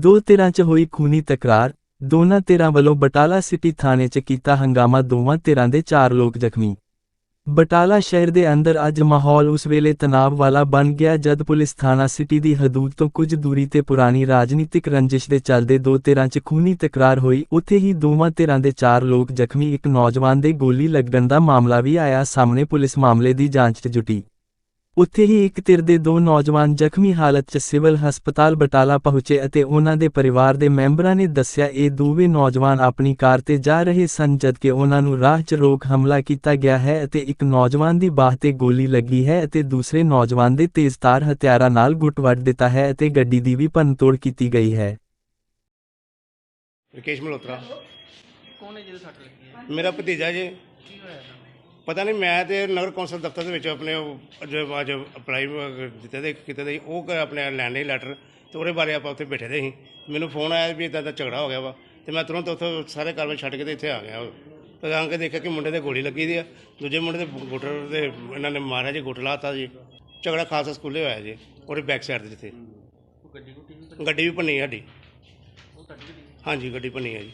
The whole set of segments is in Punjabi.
ਦੋ ਧਿਰਾਂ 'ਚ ਹੋਈ ਖੂਨੀ ਤਕਰਾਰ, ਦੋਨਾਂ ਧਿਰਾਂ ਵੱਲੋਂ ਬਟਾਲਾ ਸਿਟੀ ਥਾਣੇ 'ਚ ਕੀਤਾ ਹੰਗਾਮਾ, ਦੋਵਾਂ ਧਿਰਾਂ ਦੇ ਚਾਰ ਲੋਕ ਜ਼ਖਮੀ। ਬਟਾਲਾ ਸ਼ਹਿਰ ਦੇ ਅੰਦਰ ਅੱਜ ਮਾਹੌਲ ਉਸ ਵੇਲੇ ਤਣਾਅ ਵਾਲਾ ਬਣ ਗਿਆ ਜਦ ਪੁਲਿਸ ਥਾਣਾ ਸਿਟੀ ਦੀ ਹਦੂਦ ਤੋਂ ਕੁਝ ਦੂਰੀ ਤੇ ਪੁਰਾਣੀ ਰਾਜਨੀਤਿਕ ਰੰਜਿਸ਼ ਦੇ ਚੱਲਦੇ ਦੋ ਧਿਰਾਂ 'ਚ ਖੂਨੀ ਤਕਰਾਰ ਹੋਈ, ਉੱਥੇ ਹੀ ਦੋਵਾਂ ਧਿਰਾਂ ਦੇ ਚਾਰ ਲੋਕ ਜ਼ਖਮੀ, ਇੱਕ ਨੌਜਵਾਨ ਦੇ ਗੋਲੀ ਲੱਗਣ ਦਾ ਮਾਮਲਾ ਵੀ ਆਇਆ, ਸਾਹਮਣੇ ਪੁਲਿਸ ਮਾਮਲੇ ਦੀ ਜਾਂਚ 'ਚ ਜੁਟੀ। ਉੱਥੇ ਹੀ ਇੱਕ ਧਿਰ ਦੇ ਦੋ ਨੌਜਵਾਨ ਜ਼ਖਮੀ ਹਾਲਤ 'ਚ ਸਿਵਲ ਹਸਪਤਾਲ ਬਟਾਲਾ ਪਹੁੰਚੇ ਅਤੇ ਉਹਨਾਂ ਦੇ ਪਰਿਵਾਰ ਦੇ ਮੈਂਬਰਾਂ ਨੇ ਦੱਸਿਆ ਇਹ ਦੋਵੇਂ ਨੌਜਵਾਨ ਆਪਣੀ ਕਾਰ ਤੇ ਜਾ ਰਹੇ ਸਨ ਜਦਕਿ ਉਹਨਾਂ ਨੂੰ ਰਾਹ 'ਚ ਰੋਕ ਹਮਲਾ ਕੀਤਾ ਗਿਆ ਹੈ ਅਤੇ ਇੱਕ ਨੌਜਵਾਨ ਦੀ ਬਾਹ ਤੇ ਗੋਲੀ ਲੱਗੀ ਹੈ ਅਤੇ ਦੂਸਰੇ ਨੌਜਵਾਨ ਦੇ ਤੇਜ਼ਧਾਰ ਹਥਿਆਰਾਂ ਨਾਲ ਗੁੱਟ ਵੱਢ ਦਿੱਤਾ ਹੈ ਅਤੇ ਗੱਡੀ ਦੀ ਵੀ ਭੰਨਤੋੜ ਕੀਤੀ ਗਈ ਹੈ। ਰਕੇਸ਼ ਮਲਹੋਤਰਾ। ਕੌਣ ਹੈ ਜਿਹਦੇ ਸੱਟ ਲੱਗੀ ਹੈ? ਮੇਰਾ ਭਤੀਜਾ ਜੀ। ਕੀ ਹੋਇਆ? ਪਤਾ ਨਹੀਂ ਮੈਂ ਤੇ ਨਗਰ ਕੌਂਸਲ ਦਫ਼ਤਰ ਦੇ ਵਿੱਚ ਆਪਣੇ ਉਹ ਅੱਜ ਅਪਲਾਈ ਦਿੱਤੇ ਦੇ ਕਿਤੇ ਦੇ ਉਹ ਆਪਣੇ ਲੈਣ ਲਈ ਲੈਟਰ ਤੇ ਉਹਦੇ ਬਾਰੇ ਆਪਾਂ ਉੱਥੇ ਬੈਠੇ ਦੇ ਸੀ। ਮੈਨੂੰ ਫੋਨ ਆਇਆ ਵੀ ਇਦਾਂ ਦਾ ਝਗੜਾ ਹੋ ਗਿਆ ਵਾ ਤੇ ਮੈਂ ਤੁਰੰਤ ਉੱਥੋਂ ਸਾਰੇ ਕਾਰਵਾਈ ਛੱਡ ਕੇ ਤੇ ਇੱਥੇ ਆ ਗਿਆ। ਤੇ ਆ ਕੇ ਦੇਖਿਆ ਕਿ ਮੁੰਡੇ ਤੇ ਗੋਲੀ ਲੱਗੀ ਦੀ ਆ। ਦੂਜੇ ਮੁੰਡੇ ਦੇ ਗੁੱਟਰ ਦੇ ਇਹਨਾਂ ਨੇ ਮਾਰਿਆ ਜੀ ਗੁੱਟ ਲਾਤਾ ਜੀ। ਝਗੜਾ ਖਾਲਸਾ ਸਕੂਲੇ ਹੋਇਆ ਜੀ ਉਹਦੇ ਬੈਕ ਸਾਈਡ ਦੇ ਜਿੱਥੇ ਗੱਡੀ ਵੀ ਭੰਨੀ ਸਾਡੀ। ਹਾਂਜੀ ਗੱਡੀ ਭੰਨੀ ਹੈ ਜੀ।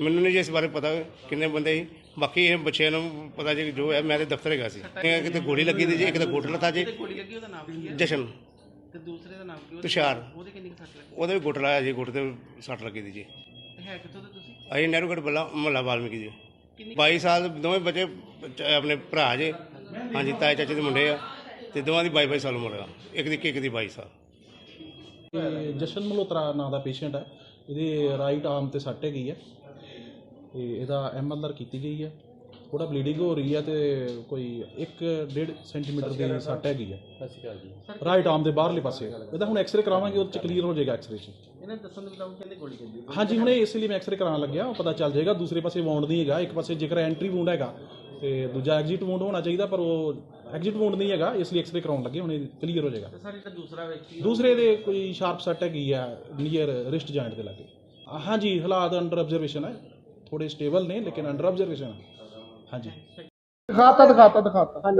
ਮੈਨੂੰ ਨਹੀਂ ਜੀ ਇਸ ਬਾਰੇ ਪਤਾ ਕਿੰਨੇ ਬੰਦੇ ਸੀ। ਬਾਕੀ ਇਹ ਬੱਚਿਆਂ ਨੂੰ ਪਤਾ ਜੀ ਜੋ ਹੈ ਮੈਂ ਤੇ ਦਫ਼ਤਰ ਹੈਗਾ ਸੀ। ਇਹ ਕਿਤੇ ਗੋਲੀ ਲੱਗੀ ਦੀ ਜੀ ਇੱਕ ਤਾਂ ਗੋਟ ਲੱਤਾ ਜੀ। ਤੇ ਗੋਲੀ ਲੱਗੀ ਉਹਦਾ ਨਾਮ ਕੀ ਹੈ? ਜਸ਼ਨ। ਤੇ ਦੂਸਰੇ ਦਾ ਨਾਮ ਕੀ ਉਹਦੇ- ਤੁਸ਼ਾਰ। ਉਹਦੇ ਕਿੰਨੀ ਕੁ ਸੱਟ ਲੱਗੀ? ਉਹਦੇ ਵੀ ਗੁੱਟ ਲਾਇਆ ਜੀ ਗੁੱਟ ਤੇ ਸੱਟ ਲੱਗੀ ਦੀ ਜੀ। ਤੇ ਹੈ ਕਿੱਥੋਂ ਦੇ ਤੁਸੀਂ? ਅਸੀਂ ਨਹਿਰੂਗੜ੍ਹ ਬੱਲਾ ਮੁਹੱਲਾ ਵਾਲਮੀਕੀ ਜੀ। ਕਿੰਨੀ 22 ਸਾਲ ਦੋਵੇਂ ਬੱਚੇ ਚ- ਆਪਣੇ ਭਰਾ ਜੇ। ਹਾਂਜੀ ਤਾਏ ਚਾਚੇ ਦੇ ਮੁੰਡੇ ਆ। ਤੇ ਦੋਵਾਂ ਦੀ 22 22 ਸਾਲ ਉਮਰ ਆ। ਇੱਕ ਦੀ ਇੱਕ ਦੀ 22 ਸਾਲ। ਇਹ ਜਸ਼ਨ ਮਲਹੋਤਰਾ ਨਾਂ ਦਾ ਪੇਸ਼ੈਂਟ ਹੈ। ਇਹਦੇ ਰਾਈਟ ਆਰਮ ਤੇ ਸੱਟ ਹੈਗੀ ਹੈ। ਤੇ ਇਹਦਾ ਐਮਐਲਆਰ ਕੀਤੀ ਗਈ ਹੈ। ਥੋੜਾ ਬਲੀਡਿੰਗ ਹੋ ਰਹੀ ਹੈ ਤੇ ਕੋਈ 1.5 ਸੈਂਟੀਮੀਟਰ ਦੀ ਸੱਟ ਹੈਗੀ ਹੈ। ਰਾਈਟ ਆਰਮ ਦੇ ਬਾਹਰਲੇ ਪਾਸੇ। ਇਹਦਾ ਹੁਣ ਐਕਸ-ਰੇ ਕਰਾਵਾਂਗੇ ਉਹਦੇ ਚ ਕਲੀਅਰ ਹੋ ਜਾਏਗਾ ਐਕਸ-ਰੇ ਚ। ਇਹਨਾਂ ਦੱਸਣ ਦੇ ਮੁਤਾਬਕ ਕਹਿੰਦੇ ਗੋਲੀ ਚੱਲੀ ਹਾਂਜੀ ਹੁਣ ਇਹ ਇਸ ਲਈ ਮੈਂ ਐਕਸ-ਰੇ ਕਰਾਉਣ ਲੱਗਿਆ ਉਹ ਪਤਾ ਚੱਲ ਜਾਏਗਾ। ਦੂਸਰੇ ਪਾਸੇ ਵਾਉਂਡ ਨਹੀਂ ਹੈਗਾ ਇੱਕ ਪਾਸੇ ਜੇਕਰ ਐਂਟਰੀ ਵੂੰਡ ਹੈਗਾ ਤੇ ਦੂਜਾ ਐਗਜ਼ਿਟ ਵੂੰਡ ਹੋਣਾ ਚਾਹੀਦਾ ਪਰ ਉਹ ਐਗਜ਼ਿਟ ਵੂੰਡ ਨਹੀਂ ਹੈਗਾ ਇਸ ਲਈ ਐਕਸ-ਰੇ ਕਰਾਉਣ ਲੱਗੇ ਹੁਣ ਇਹ ਕਲੀਅਰ ਹੋ ਜਾਏਗਾ। ਸਰ ਜਿਹੜਾ ਦੂਸਰਾ ਵਿਅਕਤੀ ਦੂਸਰੇ ਦੇ ਕੋਈ ਸ਼ਾਰਪ ਸੱਟ ਹੈਗੀ ਆ ਨੀਅਰ ਰਿਸਟ ਜੁਆਇੰਟ ਦੇ ਲਾਗੇ। ਹਾਂਜੀ ਹਾਲਾਤ ਅੰਡਰ ਆਬਜ਼ਰਵੇਸ਼ਨ ਹੈ। ਥੋੜੇ ਸਟੇਬਲ ਨੇ ਲੇਕਿਨ ਅੰਡਰ ਆਬਜ਼ਰਵੇਸ਼ਨ ਹਾਂਜੀ ਦਿਖਾਤਾ ਦਿਖਾਤਾ ਦਿਖਾਤਾ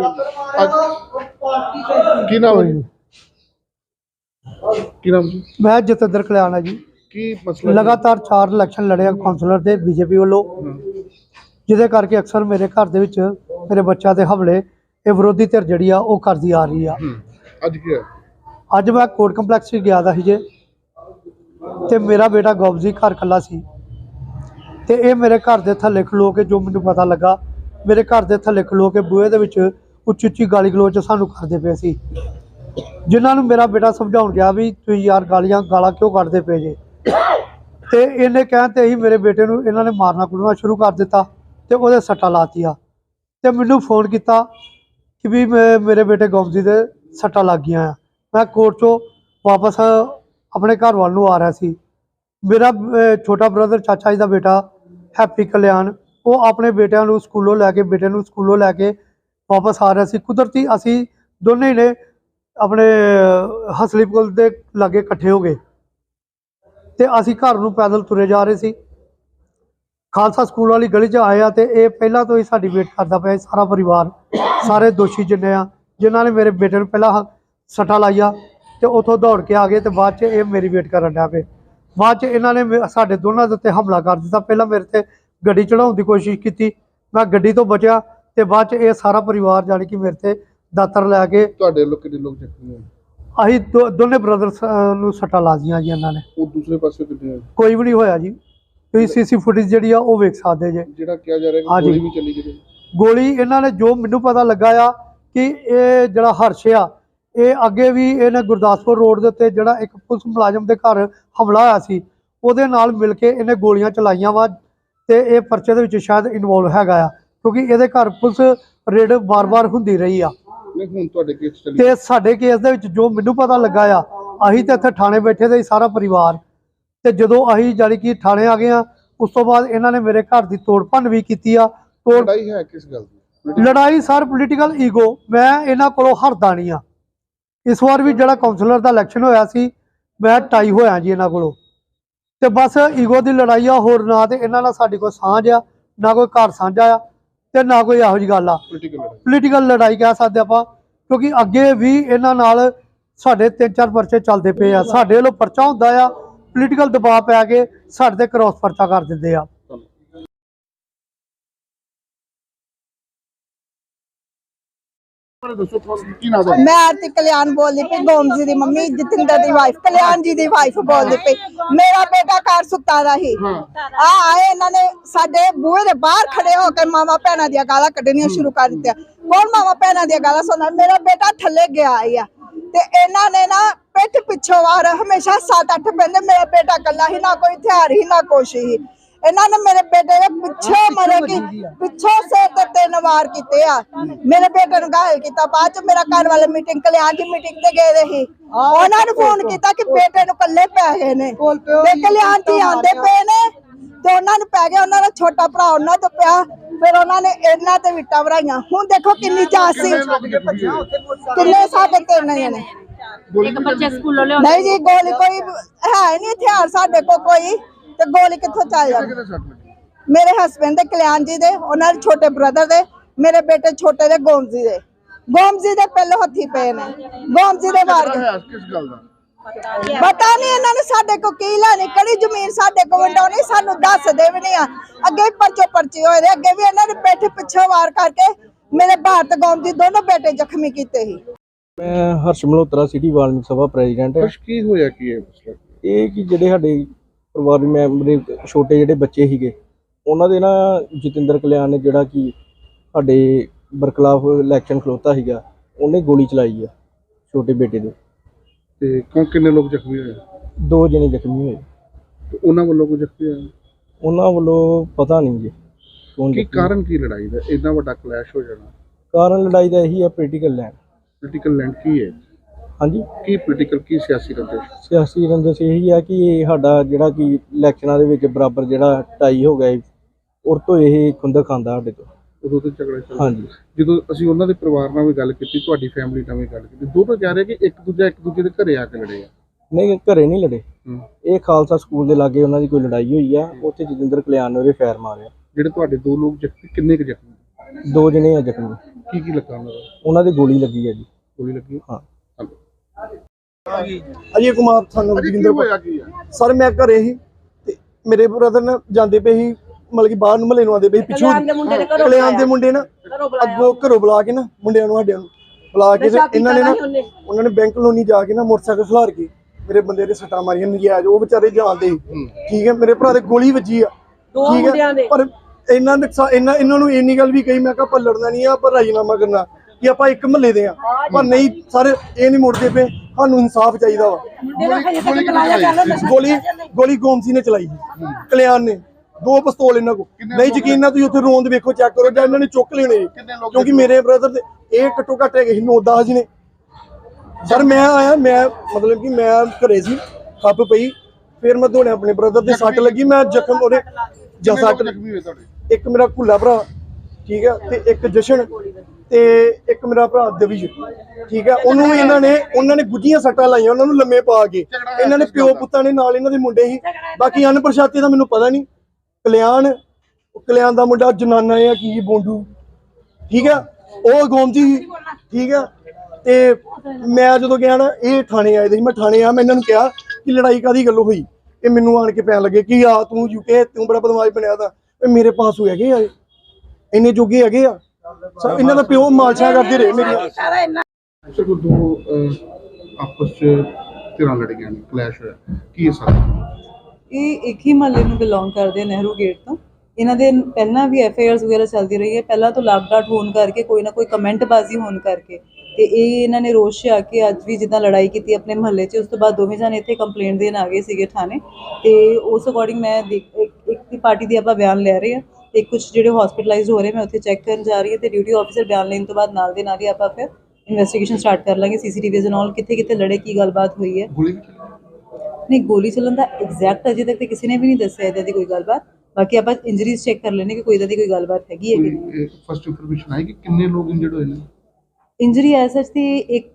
ਕੀ ਨਾਮ ਹੈ ਜੀ ਕੀ ਨਾਮ ਜੀ ਮੈਂ ਜਤਿੰਦਰ ਕਲਿਆਣਾ ਜੀ ਕੀ ਮਸਲਾ ਜੀ? ਲਗਾਤਾਰ 4 ਇਲੈਕਸ਼ਨ ਲੜਿਆ ਕਾਉਂਸਲਰ ਦੇ ਬੀਜੇਪੀ ਵੱਲੋਂ। ਜਿਹਦੇ ਕਰਕੇ ਅਕਸਰ ਮੇਰੇ ਘਰ ਦੇ ਵਿੱਚ ਮੇਰੇ ਬੱਚਾ ਦੇ ਹਮਲੇ ਇਹ ਵਿਰੋਧੀ ਧਿਰ ਜਿਹੜੀ ਆ ਉਹ ਕਰਦੀ ਆ ਰਹੀ ਆ। ਅੱਜ ਕੀ ਹੈ ਅੱਜ ਮੈਂ ਕੋਰਟ ਕੰਪਲੈਕਸ 'ਚ ਗਿਆ ਦਾ ਸੀ ਜੇ। ਤੇ ਮੇਰਾ ਬੇਟਾ ਗੌਬਜੀ ਘਰ ਕੱਲਾ ਸੀ। ਤੇ ਇਹ ਮੇਰੇ ਘਰ ਦੇ ਥੱਲੇ ਖਲੋ ਕੇ ਜੋ ਮੈਨੂੰ ਪਤਾ ਲੱਗਾ, ਮੇਰੇ ਘਰ ਦੇ ਥੱਲੇ ਖਲੋ ਕੇ ਬੂਹੇ ਦੇ ਵਿੱਚ ਉੱਚੀ ਉੱਚੀ ਗਾਲੀ ਗਲੋਚ ਸਾਨੂੰ ਕਰਦੇ ਪਏ ਸੀ। ਜਿਨ੍ਹਾਂ ਨੂੰ ਮੇਰਾ ਬੇਟਾ ਸਮਝਾਉਣ ਗਿਆ ਵੀ ਤੁਸੀਂ ਯਾਰ ਗਾਲੀਆਂ, ਗਾਲਾਂ ਕਿਉਂ ਕੱਢਦੇ ਪਏ ਜੇ? ਤੇ ਇਹਨੇ ਕਹਿਣ ਤੇ ਹੀ ਮੇਰੇ ਬੇਟੇ ਨੂੰ ਇਹਨਾਂ ਨੇ ਮਾਰਨਾ ਕੁੱਟਣਾ ਸ਼ੁਰੂ ਕਰ ਦਿੱਤਾ ਤੇ ਉਹਦੇ ਸੱਟਾਂ ਲਾਤੀਆਂ ਤੇ ਮੈਨੂੰ ਫੋਨ ਕੀਤਾ ਕਿ ਵੀ ਮੈਂ- ਮੇਰੇ ਬੇਟੇ ਗੌਮਜੀ ਦੇ ਸੱਟਾਂ ਲੱਗ ਗਈਆਂ ਆ। ਮੈਂ ਕੋਰਟ ਚੋਂ ਵਾਪਸ ਆਪਣੇ ਘਰ ਵੱਲ ਨੂੰ ਆ ਰਿਹਾ ਸੀ। ਮੇਰਾ ਛੋਟਾ ਬ੍ਰਦਰ ਚਾਚਾ ਜੀ ਦਾ ਬੇਟਾ ਹੈਪੀ ਕਲਿਆਣ, ਉਹ ਆਪਣੇ ਬੇਟਿਆਂ ਨੂੰ ਸਕੂਲੋਂ ਲੈ ਕੇ, ਬੇਟੇ ਨੂੰ ਸਕੂਲੋਂ ਲੈ ਕੇ ਵਾਪਸ ਆ ਰਿਹਾ ਸੀ। ਕੁਦਰਤੀ ਅਸੀਂ ਦੋਨੇ ਨੇ ਆਪਣੇ ਹਸਲੀ ਪੁਲ ਦੇ ਲਾਗੇ ਇਕੱਠੇ ਹੋ ਗਏ ਤੇ ਅਸੀਂ ਘਰ ਨੂੰ ਪੈਦਲ ਤੁਰੇ ਜਾ ਰਹੇ ਸੀ। ਖਾਲਸਾ ਸਕੂਲ ਵਾਲੀ ਗਲੀ 'ਚ ਆਏ ਆ ਤੇ ਇਹ ਪਹਿਲਾਂ ਤੋਂ ਹੀ ਸਾਡੀ ਵੇਟ ਕਰਦਾ ਪਿਆ ਸਾਰਾ ਪਰਿਵਾਰ, ਸਾਰੇ ਦੋਸ਼ੀ ਜਿੰਨੇ ਆ, ਜਿਨ੍ਹਾਂ ਨੇ ਮੇਰੇ ਬੇਟੇ ਨੂੰ ਪਹਿਲਾਂ ਹ- ਸੱਟਾਂ ਲਾਈਆਂ ਤੇ ਉੱਥੋਂ ਦੌੜ ਕੇ ਆ ਗਏ ਤੇ ਬਾਅਦ 'ਚ ਇਹ ਮੇਰੀ ਵੇਟ ਕਰਨ ਡਿਆ ਪਏ। ਬਾਅਦ 'ਚ ਇਹਨਾਂ ਨੇ ਸਾਡੇ ਦੋਨਾਂ ਦੇ ਉੱਤੇ ਹਮਲਾ ਕਰ ਦਿੱਤਾ। ਪਹਿਲਾਂ ਮੇਰੇ ਤੇ ਗੱਡੀ ਚੜਾਉਣ ਦੀ ਕੋਸ਼ਿਸ਼ ਕੀਤੀ। ਮੈਂ ਗੱਡੀ ਤੋਂ ਬਚਿਆ ਤੇ ਬਾਅਦ 'ਚ ਇਹ ਸਾਰਾ ਪਰਿਵਾਰ ਜਾਣੀ ਕਿ ਮੇਰੇ ਤੇ ਦਾਤਰ ਲੈ ਕੇ ਤੁਹਾਡੇ ਲੋਕ ਕਿੰਨੇ ਲੋਕ ਜ਼ਖਮੀ ਹੋਏ? ਅਸੀਂ ਦੋ- ਦੋਨੇ ਬ੍ਰਦਰਸ ਨੂੰ ਸੱਟਾਂ ਲਾਜ਼ੀਆਂ ਜੀ ਇਹਨਾਂ ਨੇ। ਉਹ ਦੂਸਰੇ ਪਾਸੇ ਹੋਏ? ਕੋਈ ਵੀ ਨਹੀਂ ਹੋਇਆ ਜੀ। ਤੁਸੀਂ ਸੀਸੀ ਫੁਟੇਜ ਜਿਹੜੀ ਆ ਉਹ ਵੇਖ ਸਕਦੇ ਜੇ। ਜਿਹੜਾ ਕਿਹਾ ਜਾ ਰਿਹਾ ਕਿ ਹਾਂਜੀ। ਗੋਲੀ ਵੀ ਚੱਲੀ ਗਈ ਗੋਲੀ ਇਹਨਾਂ ਨੇ ਜੋ ਮੈਨੂੰ ਪਤਾ ਲੱਗਾ ਆ ਕਿ ਇਹ ਜਿਹੜਾ ਹਰਸ਼ ਆ ਇਹ ਅੱਗੇ ਵੀ ਇਹਨੇ ਗੁਰਦਾਸਪੁਰ ਰੋਡ ਦੇ ਉੱਤੇ ਜਿਹੜਾ ਇੱਕ ਪੁਲਿਸ ਮੁਲਾਜ਼ਮ ਦੇ ਘਰ ਹਮਲਾ ਹੋਇਆ ਸੀ ਉਹਦੇ ਨਾਲ ਮਿਲ ਕੇ ਇਹਨੇ ਗੋਲੀਆਂ ਚਲਾਈਆਂ ਵਾ ਤੇ ਇਹ ਪਰਚੇ ਦੇ ਵਿੱਚ ਸ਼ਾਇਦ ਇਨਵੋਲਵ ਹੈਗਾ ਆ ਕਿਉਂਕਿ ਇਹਦੇ ਘਰ ਪੁਲਿਸ ਰੇਡ ਬਾਰ-ਬਾਰ ਹੁੰਦੀ ਰਹੀ ਆ। ਨਹੀਂ ਹੁਣ ਤੁਹਾਡੇ ਕੇਸ ਚੱਲੀ ਤੇ ਸਾਡੇ ਕੇਸ ਦੇ ਵਿੱਚ ਜੋ ਮੈਨੂੰ ਪਤਾ ਲੱਗਾ ਆ ਅਸੀਂ ਤੇ ਇੱਥੇ ਥਾਣੇ ਬੈਠੇ ਦੇ ਸੀ ਸਾਰਾ ਪਰਿਵਾਰ। ਤੇ ਜਦੋਂ ਅਸੀਂ ਜਾਣੀ ਕਿ ਥਾਣੇ ਆ ਗਏ ਆ ਉਸ ਤੋਂ ਬਾਅਦ ਇਹਨਾਂ ਨੇ ਮੇਰੇ ਘਰ ਦੀ ਤੋੜ ਭੰਨ ਵੀ ਕੀਤੀ ਆ ਤੋੜ ਲੜਾਈ ਹੈ ਕਿਸ ਗੱਲ ਦੀ? ਲੜਾਈ ਸਰ ਪੋਲੀਟੀਕਲ ਈਗੋ ਮੈਂ ਇਹਨਾਂ ਕੋਲੋਂ ਹਰਦਾ ਨਹੀਂ ਆ। ਇਸ ਵਾਰ ਵੀ ਜਿਹੜਾ ਕਾਉਂਸਲਰ ਦਾ ਇਲੈਕਸ਼ਨ ਹੋਇਆ ਸੀ ਮੈਂ ਟਾਈ ਹੋਇਆ ਜੀ ਇਹਨਾਂ ਕੋਲੋਂ। ਤੇ ਬਸ ਈਗੋ ਦੀ ਲੜਾਈ ਆ ਹੋਰ ਨਾ ਤੇ ਇਹਨਾਂ ਨਾਲ ਸਾਡੀ ਕੋਈ ਸਾਂਝ ਆ ਨਾ ਕੋਈ ਘਰ ਸਾਂਝਾ ਆ ਤੇ ਨਾ ਕੋਈ ਇਹੋ ਜਿਹੀ ਗੱਲ ਆ। ਪੋਲੀਟੀਕਲ ਲੜਾਈ। ਪੋਲੀਟੀਕਲ ਲੜਾਈ ਕਹਿ ਸਕਦੇ ਆਪਾਂ ਕਿਉਂਕਿ ਅੱਗੇ ਵੀ ਇਹਨਾਂ ਨਾਲ ਸਾਡੇ ਤਿੰਨ ਚਾਰ ਪਰਚੇ ਚੱਲਦੇ ਪਏ ਆ। ਸਾਡੇ ਵੱਲੋਂ ਪਰਚਾ ਹੁੰਦਾ ਆ ਪੋਲੀਟੀਕਲ ਦਬਾਅ ਪੈ ਕੇ ਸਾਡੇ ਤੇ ਕ੍ਰਾਸ ਪਰਚਾ ਕਰ ਦਿੰਦੇ ਆ ਪਰ ਦੱਸੋ ਤੁਹਾਨੂੰ ਕੀ ਨਾਮ ਹੈ ਮੈਂ ਆਰਤੀ ਕਲਿਆਣ ਬੋਲਦੀ ਪਈ ਗੋਮ ਜੀ ਦੀ ਮੰਮੀ ਜਤਿੰਦਰ ਦੀ ਵਾਈਫ ਕਲਿਆਣ ਜੀ ਦੀ ਵਾਈਫ ਬੋਲਦੀ ਪਈ। ਮੇਰਾ ਬੇਟਾ ਘਰ ਸੁੱਤਾ ਦਾ ਸੀ। ਆ ਆਏ ਇਹਨਾਂ ਨੇ ਸਾਡੇ ਬੂਹੇ ਦੇ ਬਾਹਰ ਖੜੇ ਹੋ ਕੇ ਮਾਮਾ ਭੈਣਾਂ ਦੀਆਂ ਗਾਲਾਂ ਕੱਢਣੀਆਂ ਸ਼ੁਰੂ ਕਰ ਦਿੱਤੀਆਂ। ਕੌਣ ਮਾਮਾ ਭੈਣਾਂ ਦੀਆਂ ਗਾਲਾਂ ਸੁਣਦਾ? ਮੇਰਾ ਬੇਟਾ ਥੱਲੇ ਗਿਆ ਆ। ਤੇ ਇਹਨਾਂ ਨੇ ਨਾ ਪਿੱਠ ਪਿੱਛੋਂ ਵਾਰ ਹਮੇਸ਼ਾ ਸੱਤ ਅੱਠ ਬੰਦੇ ਮੇਰਾ ਬੇਟਾ ਕੱਲਾ ਹੀ ਨਾ ਕੋਈ ਹਥਿਆਰ ਹੀ ਨਾ ਕੁਛ ਹੀ ਇਹਨਾਂ ਨੇ ਮੇਰੇ ਬੇਟੇ ਦੇ ਪਿੱਛੇ ਮਰੇ ਕਿ ਪਿੱਛੋਂ ਸੇ ਤੇ ਤਿੰਨ ਵਾਰ ਕੀਤੇ ਆ। ਮੇਰੇ ਬੇਟੇ ਨੂੰ ਘਾਇਲ ਕੀਤਾ। ਬਾਅਦ ਚ ਮੇਰਾ ਘਰ ਵਾਲੇ ਮੀਟਿੰਗ ਕਲਿਆਣ ਦੀ ਮੀਟਿੰਗ ਤੇ ਗਏ ਦੇ ਸੀ ਉਹਨਾਂ ਨੂੰ ਫੋਨ ਕੀਤਾ ਕਿ ਬੇਟੇ ਨੂੰ ਕੱਲੇ ਪੈ ਗਏ ਨੇ। ਤੇ ਕਲਿਆਣ ਜੀ ਆਂਦੇ ਪਏ ਨੇ ਤੇ ਉਹਨਾਂ ਨੂੰ ਪੈ ਗਿਆ ਉਹਨਾਂ ਦਾ ਛੋਟਾ ਭਰਾ ਉਹਨਾਂ ਤੋਂ ਪਿਆ। ਫਿਰ ਉਹਨਾਂ ਨੇ ਇਹਨਾਂ ਤੇ ਵਿਟਾਂ ਭਰਾਈਆਂ। ਹੁਣ ਦੇਖੋ ਕਿੰਨੀ ਜਾਤ ਸੀ। ਕਿੰਨੇ ਸਾਡੇ ਤਿੰਨ ਜਣੇ ਇੱਕ ਬੱਚੇ ਸਕੂਲੋਂ ਲਿਆਉਂਦੇ ਨਹੀਂ ਜੀ ਗੋਲੀ ਕੋਈ ਹੈ ਨਹੀਂ ਹਥਿਆਰ ਸਾਡੇ ਕੋਲ ਕੋਈ। ਤੇ ਗੋਲੀ ਕਿੱਥੋਂ ਚੱਲ ਜਾਣੀ ਕਿਹਦੇ ਸੱਟ ਲੱਗੀ? ਮੇਰੇ ਹਸਬੰਡ ਦੇ ਕਲਿਆਣ ਜੀ ਦੇ ਉਹਨਾਂ ਦੇ ਛੋਟੇ ਬ੍ਰਦਰ ਦੇ ਮੇਰੇ ਬੇਟੇ ਛੋਟੇ ਦੇ ਗੋਮ ਜੀ ਦੇ। ਗੋਮ ਜੀ ਦੇ ਪਹਿਲੇ ਹੱਥੀ ਪਏ ਨੇ। ਗੋਮ ਜੀ ਦੇ ਮਾਰ ਗਏ ਹੈ ਕਿਸ ਗੱਲ ਦਾ? ਪਤਾ ਨਹੀਂ ਇਹਨਾਂ ਨੇ ਸਾਡੇ ਕੋ ਕੀ ਲੈਣੀ ਕਿਹੜੀ ਜ਼ਮੀਨ ਸਾਡੇ ਕੋ ਵੰਡਾਉਣੀ ਸਾਨੂੰ ਦੱਸਦੇ ਵੀ ਨਹੀਂ ਆ। ਅੱਗੇ ਵੀ ਪਰਚੋ ਪਰਚੀ ਹੋਏ ਨੇ ਅੱਗੇ ਵੀ ਇਹਨਾਂ ਨੇ ਪਿੱਠ ਪਿੱਛੋਂ ਵਾਰ ਕਰਕੇ ਮੇਰੇ ਭਾਰਤ ਗੋਮ ਜੀ ਦੋਨੋਂ ਬੇਟੇ ਜ਼ਖਮੀ ਕੀਤੇ ਸੀ। ਮੈਂ ਹਰਸ਼ ਮਲਹੋਤਰਾ ਸਿਟੀ ਵਾਲਮੀਕ ਸਭਾ ਪ੍ਰੈਜ਼ੀਡੈਂਟ ਹਾਂ। ਕੁਛ ਕੀ ਹੋਇਆ ਕੀ ਹੈ ਮਸਲਾ ਇਹ ਕਿ ਜਿਹੜੇ ਸਾਡੇ ਪਰਿਵਾਰ ਮੈਂਬਰ ਛੋਟੇ ਜਿਹੜੇ ਬੱਚੇ ਸੀਗੇ ਉਹਨਾਂ ਦੇ ਨਾ ਜਤਿੰਦਰ ਕਲਿਆਣ ਨੇ ਜਿਹੜਾ ਕਿ ਸਾਡੇ ਬਰਖਲਾਫ ਇਲੈਕਸ਼ਨ ਖਲੋਤਾ ਸੀਗਾ ਉਹਨੇ ਗੋਲੀ ਚਲਾਈ ਆ ਛੋਟੇ ਬੇਟੇ ਦੇ। ਤੇ ਕੌਣ ਕਿੰਨੇ ਲੋਕ ਜ਼ਖਮੀ ਹੋਏ? ਦੋ ਜਣੇ ਜ਼ਖਮੀ ਹੋਏ। ਤੇ ਉਹਨਾਂ ਵੱਲੋਂ ਕੋਈ ਜ਼ਖਮੀ ਹੋਇਆ? ਉਹਨਾਂ ਵੱਲੋਂ ਪਤਾ ਨਹੀਂ ਜੀ ਕੌਣ ਕੀ ਜ਼ਖਮੀ ਕਾਰਨ ਕੀ ਲੜਾਈ ਦਾ? ਇੰਨਾ ਵੱਡਾ ਕਲੈਸ਼ ਹੋ ਜਾਣਾ। ਕਾਰਨ ਲੜਾਈ ਦਾ ਇਹੀ ਹੈ ਪੋਲੀਟੀਕਲ ਲੈਂਡ ਪੋਲੀਟੀਕਲ ਲੈਂਡ ਕੀ ਹੈ? ਹਾਂਜੀ। ਕੀ ਪੋਲੀਟੀਕਲ ਕੀ ਸਿਆਸੀ ਰੰਜਿਸ਼ ਸਿਆਸੀ ਰੰਜਿਸ਼ ਇਹੀ ਹੈ ਕਿ ਸਾਡਾ ਜਿਹੜਾ ਕਿ ਇਲੈਕਸ਼ਨਾਂ ਦੇ ਵਿੱਚ ਬਰਾਬਰ ਜਿਹੜਾ ਟਾਈ ਹੋ ਗਿਆ ਔਰ ਤੋਂ ਇਹ ਖੁੰਦਕ ਖਾਂਦਾ ਸਾਡੇ ਤੋਂ। ਉਦੋਂ ਤੋਂ ਝਗੜਾ ਚੱਲਦਾ ਹਾਂਜੀ। ਜਦੋਂ ਅਸੀਂ ਉਹਨਾਂ ਦੇ ਪਰਿਵਾਰ ਨਾਲ ਵੀ ਗੱਲ ਕੀਤੀ ਤੁਹਾਡੀ ਫੈਮਿਲੀ ਨਾਲ ਵੀ ਗੱਲ ਕੀਤੀ ਦੋਨੋਂ ਕਹਿ ਰਹੇ ਕਿ ਇੱਕ ਦੂਜਾ ਇੱਕ ਦੂਜੇ ਦੇ ਘਰੇ ਆ ਕੇ ਲੜੇ ਆ। ਨਹੀਂ ਘਰੇ ਨਹੀਂ ਲੜੇ। ਇਹ ਖਾਲਸਾ ਸਕੂਲ ਦੇ ਲਾਗੇ ਉਹਨਾਂ ਦੀ ਕੋਈ ਲੜਾਈ ਹੋਈ ਆ ਉੱਥੇ ਜਤਿੰਦਰ ਕਲਿਆਣ ਨੇ ਉਹਦੇ ਫੈਰ ਮਾਰਿਆ। ਜਿਹੜੇ ਤੁਹਾਡੇ ਦੋ ਲੋਕ ਜ਼ਖਮੀ ਕਿੰਨੇ ਕੁ ਜ਼ਖਮੀ? ਦੋ ਜਣੇ ਆ ਜ਼ਖਮੀ। ਕੀ ਕੀ ਲੱਗਾ ਉਹਨਾਂ ਦਾ? ਉਹਨਾਂ ਦੀ ਗੋਲੀ ਲੱਗੀ ਆ ਜੀ। ਗੋਲੀ ਲੱਗੀ ਹਾਂ। ਅਜੇ ਕੁਮਾਰ ਕੀ ਜੋਗਿੰਦਰ ਹੋਇਆ ਕੀ ਹੈ ਸਰ ਮੈਂ ਘਰੇ ਹੀ ਤੇ ਮੇਰੇ ਬ੍ਰਦਰ ਨੇ ਜਾਂਦੇ ਪਏ ਸੀ ਮਤਲਬ ਕਿ ਬਾਹਰ ਨੂੰ ਮਹੱਲੇ ਨੂੰ ਆਉਂਦੇ ਪਏ ਸੀ ਪਿੱਛੋਂ ਕਲਿਆਣ ਦੇ ਮੁੰਡੇ ਨਾ ਅੱਗੋਂ ਘਰੋਂ ਬੁਲਾ ਕੇ ਨਾ ਮੁੰਡਿਆਂ ਨੂੰ ਸਾਡਿਆਂ ਨੂੰ ਬੁਲਾ ਕੇ ਤੇ ਇਹਨਾਂ ਨੇ ਨਾ ਉਹਨਾਂ। ਨੇ ਬੈਂਕ ਲੋਨੀ ਜਾ ਕੇ ਨਾ ਮੋਟਰਸਾਈਕਲ ਖਿਲਾਰ ਕੇ ਮੇਰੇ ਬੰਦੇ ਦੇ ਸੱਟਾਂ ਮਾਰੀਆਂ ਨਜਾਇਜ਼ ਉਹ ਵਿਚਾਰੇ ਜਾਣਦੇ ਸੀ। ਠੀਕ ਹੈ ਮੇਰੇ ਭਰਾ ਦੇ ਗੋਲੀ ਵੱਜੀ ਆ। ਠੀਕ ਹੈ ਪਰ ਇਹਨਾਂ ਨੁਕਸਾ ਇਹਨਾਂ ਇਹਨਾਂ ਨੂੰ ਇੰਨੀ ਗੱਲ ਵੀ ਕਹੀ ਮੈਂ ਕਿਹਾ ਆਪਾਂ ਲੜਨਾ ਨਹੀਂ ਆ ਆਪਾਂ ਰਾਜੀਨਾਮਾ ਕਰਨਾ ਕਿ ਆਪਾਂ ਇੱਕ ਮਹੱਲੇ ਦੇ ਆ। ਪਰ ਨਹੀਂ ਸਾਰੇ ਇਹ ਨਹੀਂ ਮੁੜਦੇ ਪਏ ਸਾਨੂੰ ਇਨਸਾਫ ਚਾਹੀਦਾ ਵਾ। ਗੋਲੀ ਗੋਲੀ ਗੋਮਸੀ ਨੇ ਚਲਾਈ। ਸੀ। ਕਲਿਆਣ ਨੇ। ਦੋ ਪਿਸਤੌਲ ਇਹਨਾਂ ਕੋ ਨਹੀਂ ਯਕੀਨ ਨਾ ਤੁਸੀਂ ਉੱਥੇ ਰੋਂਦ ਵੇਖੋ ਚੈੱਕ ਕਰੋ ਜਾਂ ਇਹਨਾਂ ਨੇ ਚੁੱਕ ਲੈਣੇ। ਕਿਉਂਕਿ ਮੇਰੇ ਬ੍ਰਦਰ ਦੇ ਇਹ ਘੱਟੋ ਘੱਟ ਹੈਗੇ ਸੀ 9-10 ਜੀ ਨੇ ਸਰ ਮੈਂ ਆਇਆ ਮੈਂ ਮਤਲਬ ਕਿ ਮੈਂ ਘਰੇ ਸੀ ਖੱਪ ਪਈ। ਫਿਰ ਮੈਂ ਦੌੜਿਆ ਆਪਣੇ ਬ੍ਰਦਰ ਦੇ ਸੱਟ ਲੱਗੀ। ਮੈਂ ਜ਼ਖਮ ਉਹਦੇ ਜਾਂ ਸੱਟ ਇੱਕ ਮੇਰਾ ਭੁੱਲਾ ਭਰਾ ਠੀਕ ਹੈ ਤੇ ਇੱਕ ਜਸ਼ਨ। ਤੇ ਇੱਕ ਮੇਰਾ ਭਰਾ ਦਵਿਜ ਠੀਕ ਹੈ ਉਹਨੂੰ ਵੀ ਇਹਨਾਂ ਨੇ ਉਹਨਾਂ ਨੇ ਗੁੱਜੀਆਂ ਸੱਟਾਂ ਲਾਈਆਂ ਉਹਨਾਂ ਨੂੰ ਲੰਮੇ ਪਾ ਕੇ। ਇਹਨਾਂ ਨੇ ਪਿਓ ਪੁੱਤਾਂ ਨੇ ਨਾਲ ਇਹਨਾਂ ਦੇ ਮੁੰਡੇ ਸੀ। ਬਾਕੀ ਅਨਪ੍ਰਸ਼ਾਤੇ ਦਾ ਮੈਨੂੰ ਪਤਾ ਨਹੀਂ। ਕਲਿਆਣ ਕਲਿਆਣ ਦਾ ਮੁੰਡਾ ਜਨਾਨਾ ਆ ਕੀ ਬੋਂਡੂ। ਠੀਕ ਹੈ ਉਹ ਗੋਮਤੀ ਸੀ, ਠੀਕ ਹੈ ਤੇ ਮੈਂ ਜਦੋਂ ਗਿਆ ਨਾ ਇਹ ਥਾਣੇ ਆਏ ਦੇ ਸੀ। ਮੈਂ ਥਾਣੇ ਆ ਮੈਂ ਇਹਨਾਂ ਨੂੰ ਕਿਹਾ ਕਿ ਲੜਾਈ ਕਾਦੀ ਗੱਲ ਹੋਈ? ਇਹ ਮੈਨੂੰ ਆਣ ਕੇ ਪੈਣ ਲੱਗੇ ਕਿ ਆ ਤੂੰ ਯੂਕੇ ਤੂੰ ਬੜਾ ਬਦਮਾਸ਼ ਬਣਿਆ ਇਹ ਮੇਰੇ ਪਾਸ ਹੋ ਹੈਗੇ ਆ ਇਹ। ਇੰਨੇ ਜੋਗੇ ਹੈਗੇ ਆ। ਸਰ ਇਹਨਾਂ ਦਾ ਪਿਓ ਮਾਲਸ਼ਾ ਕਰਦੇ ਰਹੇ ਮੇਰੀਆਂ ਸਰ ਕੋ ਦੋ ਅਹ, ਆਪਸ ਚ ਧਿਰਾਂ ਲੜੀਆਂ ਨੇ ਕਲੈਸ਼ ਹੋਇਆ। ਕੀ ਹੈ ਸਰ? ਇਹ ਇੱਕ ਹੀ ਮਹੱਲੇ ਨੂੰ ਬਿਲੋਂਗ ਕਰਦੇ ਆ ਨਹਿਰੂ ਗੇਟ ਤੋਂ। ਇਹਨਾਂ ਦੇ ਪਹਿਲਾਂ ਵੀ ਐਫ ਆਈ ਆਰਸ ਵਗੈਰਾ ਚੱਲਦੀ ਰਹੀ ਹੈ। ਪਹਿਲਾਂ ਤੋਂ ਲਾਗਡਾਟ ਹੋਣ ਕਰਕੇ ਕੋਈ ਨਾ ਕੋਈ ਕਮੈਂਟ ਬਾਜ਼ੀ ਹੋਣ ਕਰਕੇ। ਤੇ ਇਹ ਇਹਨਾਂ ਨੇ ਰੋਸ਼ 'ਚ ਆ ਕੇ ਅੱਜ ਵੀ ਜਿੱਦਾਂ ਲੜਾਈ ਕੀਤੀ ਆਪਣੇ ਮਹੱਲੇ 'ਚ ਉਸ ਤੋਂ ਬਾਅਦ ਦੋਵੇਂ ਜਣੇ ਇੱਥੇ ਕੰਪਲੇਂਟ ਦੇਣ ਆ ਗਏ ਸੀਗੇ ਥਾਣੇ। ਤੇ ਉਸ ਅਕੋਰਡਿੰਗ ਮੈਂ ਦੇਖ- ਇੱਕ ਇੱਕ ਦੀ ਪਾਰਟੀ ਦੀ ਆਪਾਂ ਬਿਆਨ ਲੈ ਰਹੇ ਹਾਂ। ਤੇ ਕੁਝ ਜਿਹੜੇ ਹਸਪੀਟਲਾਈਜ਼ਡ ਹੋ ਰਹੇ ਮੈਂ ਉੱਥੇ ਚੈੱਕ ਕਰਨ ਜਾ ਰਹੀ ਹਾਂ ਤੇ ਡਿਊਟੀ ਆਫੀਸਰ ਬਿਆਨ ਲੈਣ ਤੋਂ ਬਾਅਦ ਨਾਲ ਦੇ ਨਾਲ ਹੀ ਆਪਾਂ ਫਿਰ ਇਨਵੈਸਟੀਗੇਸ਼ਨ ਸਟਾਰਟ ਕਰ ਲਾਂਗੇ ਸੀਸੀਟੀਵੀਜ਼ ਨਾਲ ਕਿੱਥੇ ਕਿੱਥੇ ਲੜੇ ਕੀ ਗੱਲਬਾਤ ਹੋਈ ਹੈ। ਨਹੀਂ ਗੋਲੀ ਚੱਲਣ ਦਾ ਐਗਜ਼ੈਕਟ ਅਜੇ ਤੱਕ ਤੇ ਕਿਸੇ ਨੇ ਵੀ ਨਹੀਂ ਦੱਸਿਆ ਇਹਦਾ ਦੀ ਕੋਈ ਗੱਲਬਾਤ। ਬਾਕੀ ਆਪਾਂ ਇੰਜਰੀਜ਼ ਚੈੱਕ ਕਰ ਲੈਣੇ ਕਿ ਕੋਈ ਇਦਾਂ ਦੀ ਕੋਈ ਗੱਲਬਾਤ ਹੈਗੀ ਹੈ ਕਿ ਨਹੀਂ। ਫਸਟ ਇਨਫੋਰਮੇਸ਼ਨ ਆਈ ਕਿ ਕਿੰਨੇ ਲੋਕ ਇੰਜਰਡ ਹੋਏ ਨੇ? ਇੰਜਰੀ ਐ ਸੱਚ ਤੇ ਇੱਕ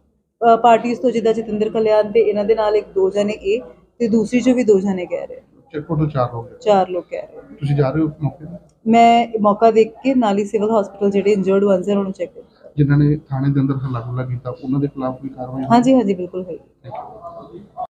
ਪਾਰਟੀਆਂ ਤੋਂ ਜਿੱਦਾਂ ਜਤਿੰਦਰ ਕਲਿਆਣ ਤੇ ਇਹਨਾਂ ਦੇ ਨਾਲ ਇੱਕ ਦੋ ਜਣੇ ਇਹ ਤੇ ਦੂਸਰੀ ਚ ਵੀ ਦੋ ਜਣੇ ਕਹਿ ਰਹੇ ਚੈੱਕ ਟੋਟਲ 4 ਲੋਕ ਹੈ। ਚਾਰ ਲੋਕ ਕਹਿ ਰਹੇ ਤੁਸੀਂ ਜਾ ਰਹੇ ਹੋ ਮੌਕੇ ਤੇ? ਮੈਂ ਮੌਕਾ ਦੇਖ ਕੇ ਨਾਲ ਹੀ ਸਿਵਲ ਹਸਪੀਟਲ ਜਿਹੜੇ ਇੰਜਰਡ ਵਨਸ ਹੈ ਉਹਨਾਂ ਨੂੰ ਚੈੱਕ ਕਰ ਜਿਨ੍ਹਾਂ ਨੇ ਥਾਣੇ ਦੇ ਅੰਦਰ ਹੱਲਾ ਗੁੱਲਾ ਕੀਤਾ ਉਹਨਾਂ ਦੇ ਖਿਲਾਫ ਵੀ ਕਾਰਵਾਈ ਹੋਈ? ਹਾਂਜੀ ਹਾਂਜੀ ਬਿਲਕੁਲ ਹੈ Thank you.